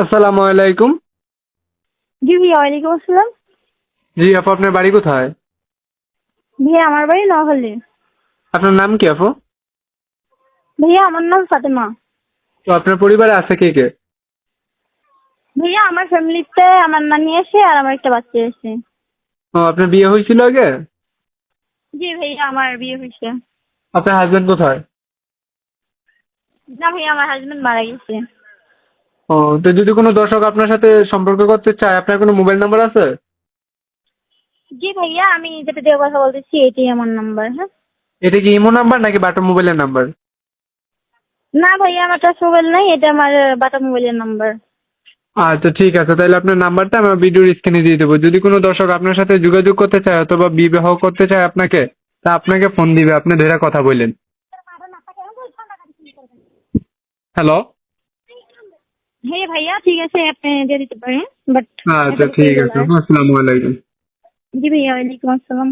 আসসালামু আলাইকুম। জি ভাইয়া ওয়ালাইকুম আসসালাম। জি আপু আপনার বাড়ি কোথায়? ভাইয়া আমার বাড়ি নহলে আপনার নাম কি আপু? ভাইয়া আমার নাম ফাতেমা। তো আপনার পরিবারে আছে কে কে? ভাইয়া আমার ফ্যামিলিতে আমার নানি আছে আর আমার একটা বাচ্চা আছে। ও আপনার বিয়ে হয়েছিল আগে? জি ভাইয়া আমার বিয়ে হয়েছে। আপনার হাজবেন্ড কোথায়? না ভাইয়া আমার হাজবেন্ড মারা গেছে। ও তো যদি কোনো দর্শক আপনার সাথে সম্পর্ক করতে চায় আপনার কোনো মোবাইল নাম্বার আছে? জি ভাইয়া আমি যেটা দিয়ে কথা বলতেছি এটাই আমার নাম্বার হ্যাঁ। এটা কি ইমো নাম্বার নাকি বাটা মোবাইলের নাম্বার? না ভাইয়া আমার টাচ মোবাইল নাই এটা আমার বাটা মোবাইলের নাম্বার। আচ্ছা ঠিক আছে তাহলে আপনার নাম্বারটা আমি ভিডিওর স্ক্রিনে দিয়ে দেবো। যদি কোনো দর্শক আপনার সাথে যোগাযোগ করতে চায় অথবা বিবাহ করতে চায় আপনাকে তা আপনাকে ফোন দিবে আপনি ধরে কথা বললেন। হ্যালো? হ্যাঁ ভাইয়া ঠিক আছে আপনি দিয়ে দিতে পারেন বাট আচ্ছা ঠিক আছে। আসসালামু আলাইকুম। জি ভাইয়া ওয়ালাইকুম আসসালাম।